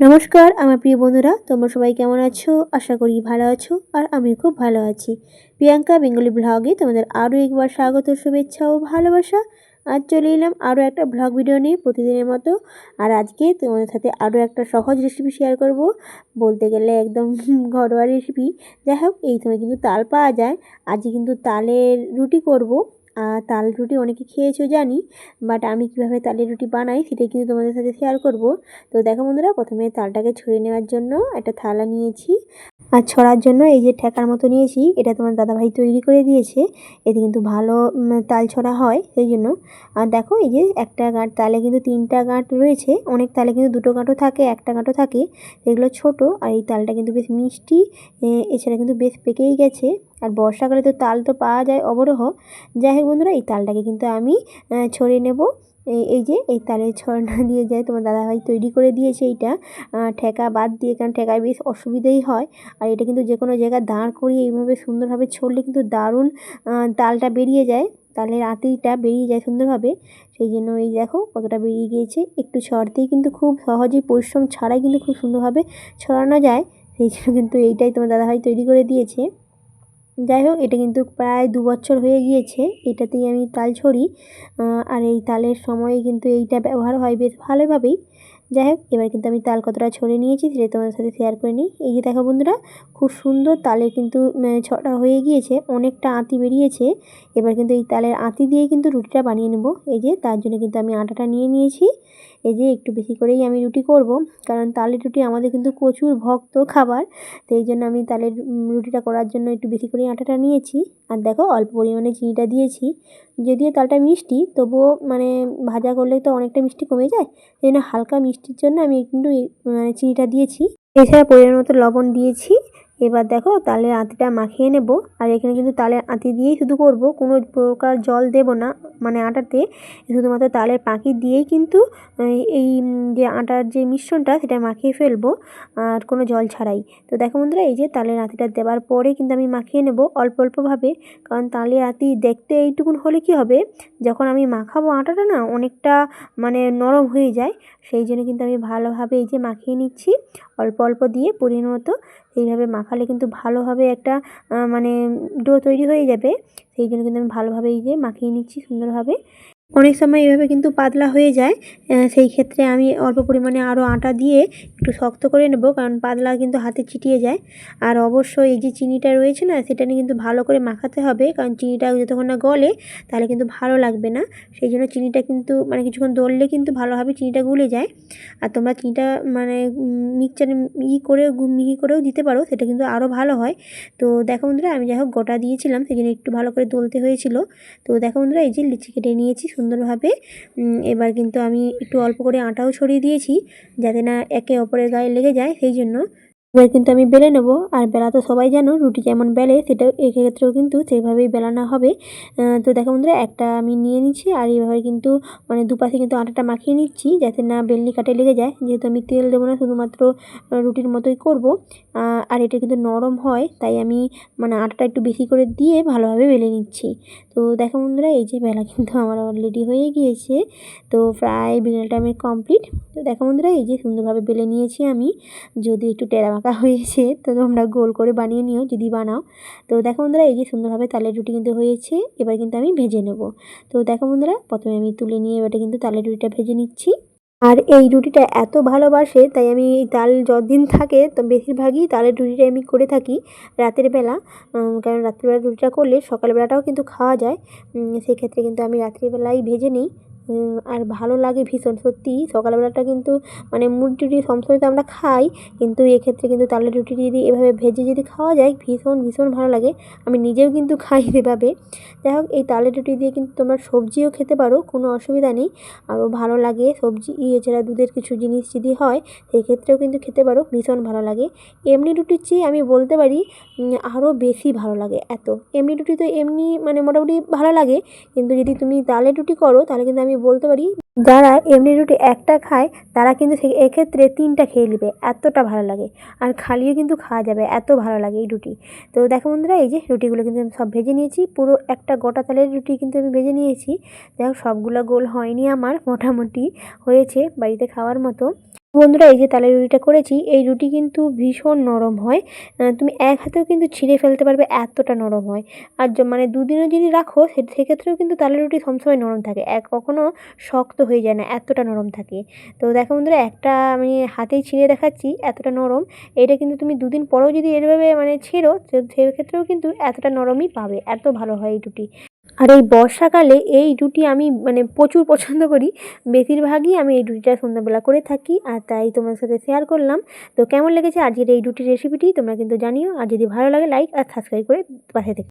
নমস্কার, আমার প্রিয় বন্ধুরা, তোমরা সবাই কেমন আছো? আশা করি ভালো আছো, আর আমি খুব ভালো আছি। প্রিয়াঙ্কা বেঙ্গলি ব্লগে তোমাদের আরও একবার স্বাগত, শুভেচ্ছা ও ভালোবাসা। আজ চলে এলাম আরও একটা ব্লগ ভিডিও নিয়ে প্রতিদিনের মতো। আর আজকে তোমাদের সাথে আরও একটা সহজ রেসিপি শেয়ার করব। বলতে গেলে একদম ঘরোয়া রেসিপি যাই হোক, এই সময় কিন্তু তাল পাওয়া যায়। আজকে কিন্তু তালের রুটি করব। তাল রুটি অনেকে খেয়েছো জানি বাট আমি কীভাবে তালের রুটি বানাই সেটাই কিন্তু তোমাদের সাথে শেয়ার করব। তো দেখো বন্ধুরা, প্রথমে তালটাকে ছড়িয়ে নেওয়ার জন্য একটা থালা নিয়েছি আর ছড়ার জন্য এই যে ঠেকার মতো নিয়েছি, এটা তোমার দাদাভাই তৈরি করে দিয়েছে। এতে কিন্তু ভালো তাল ছড়া হয় সেই জন্য। আর দেখো এই যে একটা গাঁট, তালে কিন্তু তিনটা গাঁট রয়েছে, অনেক তালে কিন্তু দুটো গাঁটও থাকে, একটা গাঁটও থাকে। এগুলো ছোট আর এই তালটা কিন্তু বেশ মিষ্টি এছাড়া কিন্তু বেশ পেকেই গেছে। আর বর্ষাকালে তো তাল তো পাওয়া যায় অবরহ। যাই হোক বন্ধুরা, এই তালটাকে কিন্তু আমি ছড়িয়ে নেব। এই যে, এই তালের ছড়না দিয়ে যায়, তোমার দাদাভাই তৈরি করে দিয়েছে এইটা। ঠেকা বাদ দিয়ে, কারণ ঠেকায় বেশ অসুবিধেই হয়। আর এটা কিন্তু যে কোনো জায়গায় দাঁড় করিয়ে এইভাবে সুন্দরভাবে ছড়লে কিন্তু দারুণ তালটা বেরিয়ে যায়। তালের আতিটা বেরিয়ে যায় সুন্দরভাবে। সেই জন্য এই দেখো কতটা বেরিয়ে গিয়েছে। একটু ছড়তেই কিন্তু খুব সহজেই পরিশ্রম ছাড়াই কিন্তু খুব সুন্দরভাবে ছড়ানো যায়। সেই জন্য কিন্তু এইটাই তোমার দাদাভাই তৈরি করে দিয়েছে। যাই হোক এটা কিন্তু প্রায় দু বছর হয়ে গিয়েছে। এটাতেই আমি তাল ছড়ি আর এই তালের সময়ে কিন্তু এইটা ব্যবহার হয় বেশ ভালোভাবেই। যাই হোক এবার কিন্তু আমি তাল কতটা ছড়িয়ে নিয়েছি সেটা তোমাদের সাথে শেয়ার করে নিই। এই যে দেখো বন্ধুরা, খুব সুন্দর তালে কিন্তু ছটা হয়ে গিয়েছে, অনেকটা আঁতি বেরিয়েছে। এবার কিন্তু এই তালের আঁতি দিয়ে কিন্তু রুটিটা বানিয়ে নেব। এই যে, তার জন্য কিন্তু আমি আটাটা নিয়ে নিয়েছি। এই যে একটু বেশি করেই আমি রুটি করব। কারণ তালের রুটি আমাদের কিন্তু প্রচুর ভক্ত খাবার। তো এই জন্য আমি তালের রুটিটা করার জন্য একটু বেশি করেই আটাটা নিয়েছি। আর দেখো, অল্প পরিমাণে চিনিটা দিয়েছি। যদিও তালটা মিষ্টি, তবুও মানে ভাজা করলে তো অনেকটা মিষ্টি কমে যায়। সেই জন্য হালকা মিষ্টির জন্য আমি কিন্তু মানে চিনিটা দিয়েছি। এছাড়া পরিমাণ মতো লবণ দিয়েছি। এবার দেখো তালের আঁতিটা মাখিয়ে নেব। আর এখানে কিন্তু তালের আঁতি দিয়েই শুধু করব। কোনো প্রকার জল দেব না। মানে আটাতে শুধুমাত্র তালের পাখি দিয়েই কিন্তু, এই যে আটার যে মিশ্রণটা সেটা মাখিয়ে ফেলব। আর কোনো জল ছাড়াই। তো দেখো বন্ধুরা, এই যে তালের আঁতিটা দেওয়ার পরে কিন্তু আমি মাখিয়ে নেব অল্প অল্পভাবে। কারণ তালের আঁতি দেখতে এইটুকুন হলে কি হবে? যখন আমি মাখাবো আটাটা না, অনেকটা মানে নরম হয়ে যায়। সেই জন্য কিন্তু আমি ভালোভাবে এই যে মাখিয়ে নিচ্ছি। অল্প অল্প দিয়ে পরিমাণ মতো এইভাবে মাখালে কিন্তু ভালোভাবে একটা মানে ডো তৈরি হয়ে যাবে। সেই জন্য কিন্তু আমি ভালোভাবে এই যে মাখিয়ে নিচ্ছি সুন্দরভাবে। অনেক সময় এভাবে কিন্তু পাতলা হয়ে যায়। সেই ক্ষেত্রে আমি অল্প পরিমাণে আরও আটা দিয়ে একটু শক্ত করে নেব, কারণ পাতলা কিন্তু হাতে চিটিয়ে যায়। আর অবশ্যই এই যে চিনিটা রয়েছে না, সেটা নিয়ে কিন্তু ভালো করে মাখাতে হবে, কারণ চিনিটা যতক্ষণ না গলে, তাহলে কিন্তু ভালো লাগবে না। সেই জন্য চিনিটা কিন্তু মানে কিছুক্ষণ দললে কিন্তু ভালোভাবে চিনিটা গুলে যায়। আর তোমরা চিনিটা মানে মিক্সচারে ই করে মিহি করেও দিতে পারো, সেটা কিন্তু আরও ভালো হয়। তো দেখো বন্ধুরা, আমি যাই হোক গোটা দিয়েছিলাম সেই জন্য একটু ভালো করে দলতে হয়েছিল। তো দেখো বন্ধুরা, এই যে লিচি কেটে নিয়েছি সুন্দরভাবে। এবার কিন্তু আমি একটু অল্প করে আটাও ছড়িয়ে দিয়েছি, যাতে না একে অপরের গায়ে লেগে যায় সেই জন্য এবার কিন্তু আমি বেলে নেব। আর বেলা তো সবাই জানো, রুটি যেমন বেলে সেটা এক্ষেত্রেও কিন্তু সেইভাবেই বেলানো হবে। তো দেখো বন্ধুরা, একটা আমি নিয়ে নিচ্ছি আর এইভাবে কিন্তু মানে দুপাশে কিন্তু আটাটা মাখিয়ে নিচ্ছি যাতে না বেলনি কাটে লেগে যায়। যেহেতু আমি তেল দেবো না, শুধুমাত্র রুটির মতোই করব। আর এটা কিন্তু নরম হয়, তাই আমি মানে আটাটা একটু বেশি করে দিয়ে ভালোভাবে বেলে নিচ্ছি। তো দেখো বন্ধুরা, এই যে বেলা কিন্তু আমার অলরেডি হয়ে গিয়েছে। তো প্রায় বিকেলটা আমি কমপ্লিট তো দেখো বন্ধুরা, এই যে সুন্দরভাবে বেলে নিয়েছি আমি। যদি একটু টেরা আঁকা হয়েছে, তো তোমরা গোল করে বানিয়ে নিও, যদি বানাও। তো দেখো বন্ধুরা, এই যে সুন্দরভাবে তালের রুটি কিন্তু হয়েছে, এবার কিন্তু আমি ভেজে নেব। তো দেখো বন্ধুরা, প্রথমে আমি তুলে নিয়ে এবারে কিন্তু তালের রুটিটা ভেজে নিচ্ছি। আর এই রুটিটা এত ভালোবাসে, তাই আমি এই তাল যতদিন থাকে, তো বেশিরভাগই তালের রুটিটা আমি করে থাকি রাতের বেলা। কারণ রাত্রিবেলা রুটিটা করলে সকালবেলাটাও কিন্তু খাওয়া যায়। সেক্ষেত্রে কিন্তু আমি রাত্রিবেলাই ভেজে নিই। আর ভালো লাগে ভীষণ, সত্যি। সকালবেলাটা কিন্তু মানে মুড়ি টুড়ি সবসময় তো আমরা খাই, কিন্তু এক্ষেত্রে কিন্তু তালের রুটি যদি এভাবে ভেজে যদি খাওয়া যায়, ভীষণ ভীষণ ভালো লাগে। আমি নিজেও কিন্তু খাই এভাবে। যাই হোক, এই তালের রুটি দিয়ে কিন্তু তোমরা সবজিও খেতে পারো, কোনো অসুবিধা নেই। আরও ভালো লাগে সবজি এছাড়া দুধের কিছু জিনিস যদি হয় সেক্ষেত্রেও কিন্তু খেতে পারো, ভীষণ ভালো লাগে। এমনি রুটির চেয়ে আমি বলতে পারি আরও বেশি ভালো লাগে, এত। এমনি রুটি তো এমনি মানে মোটামুটি ভালো লাগে, কিন্তু যদি তুমি তালের রুটি করো, তাহলে কিন্তু আমি বলতে পারি, যারা এমনি রুটি একটা খায়, তারা কিন্তু এক্ষেত্রে তিনটা খেয়ে নেবে, এতটা ভালো লাগে। আর খালিও কিন্তু খাওয়া যাবে, এত ভালো লাগে এই রুটি। তো দেখো বন্ধুরা, এই যে রুটিগুলো কিন্তু আমি সব ভেজে নিয়েছি, পুরো একটা গোটা তালের রুটি কিন্তু আমি ভেজে নিয়েছি। দেখো সবগুলো গোল হয়নি আমার, মোটামুটি হয়েছে বাড়িতে খাওয়ার মতো। বন্ধুরা, এই যে তালের রুটিটা করেছি, এই রুটি কিন্তু ভীষণ নরম হয়। তুমি এক হাতেও কিন্তু ছিঁড়ে ফেলতে পারবে, এতটা নরম হয়। আর মানে দুদিনও যদি রাখো সেক্ষেত্রেও কিন্তু তালের রুটি সবসময় নরম থাকে। এক কখনো শক্ত হয়ে যায় না, এতটা নরম থাকে। তো দেখো বন্ধুরা, একটা আমি হাতেই ছিঁড়ে দেখাচ্ছি, এতটা নরম। এটা কিন্তু তুমি দুদিন পরেও যদি এভাবে মানে ছেড়ো সেক্ষেত্রেও কিন্তু এতটা নরমই পাবে, এত ভালো হয় এই রুটি। আর এই বর্ষাকালে এই রুটি আমি মানে প্রচুর পছন্দ করি। বেশিরভাগই আমি এই রুটিটা সন্ধ্যাবেলা করে থাকি আর তাই তোমার সাথে শেয়ার করলাম। তো কেমন লেগেছে আজকের এই রুটির রেসিপিটি তোমরা কিন্তু জানিও। আর যদি ভালো লাগে লাইক আর সাবস্ক্রাইব করে পাশে থেকে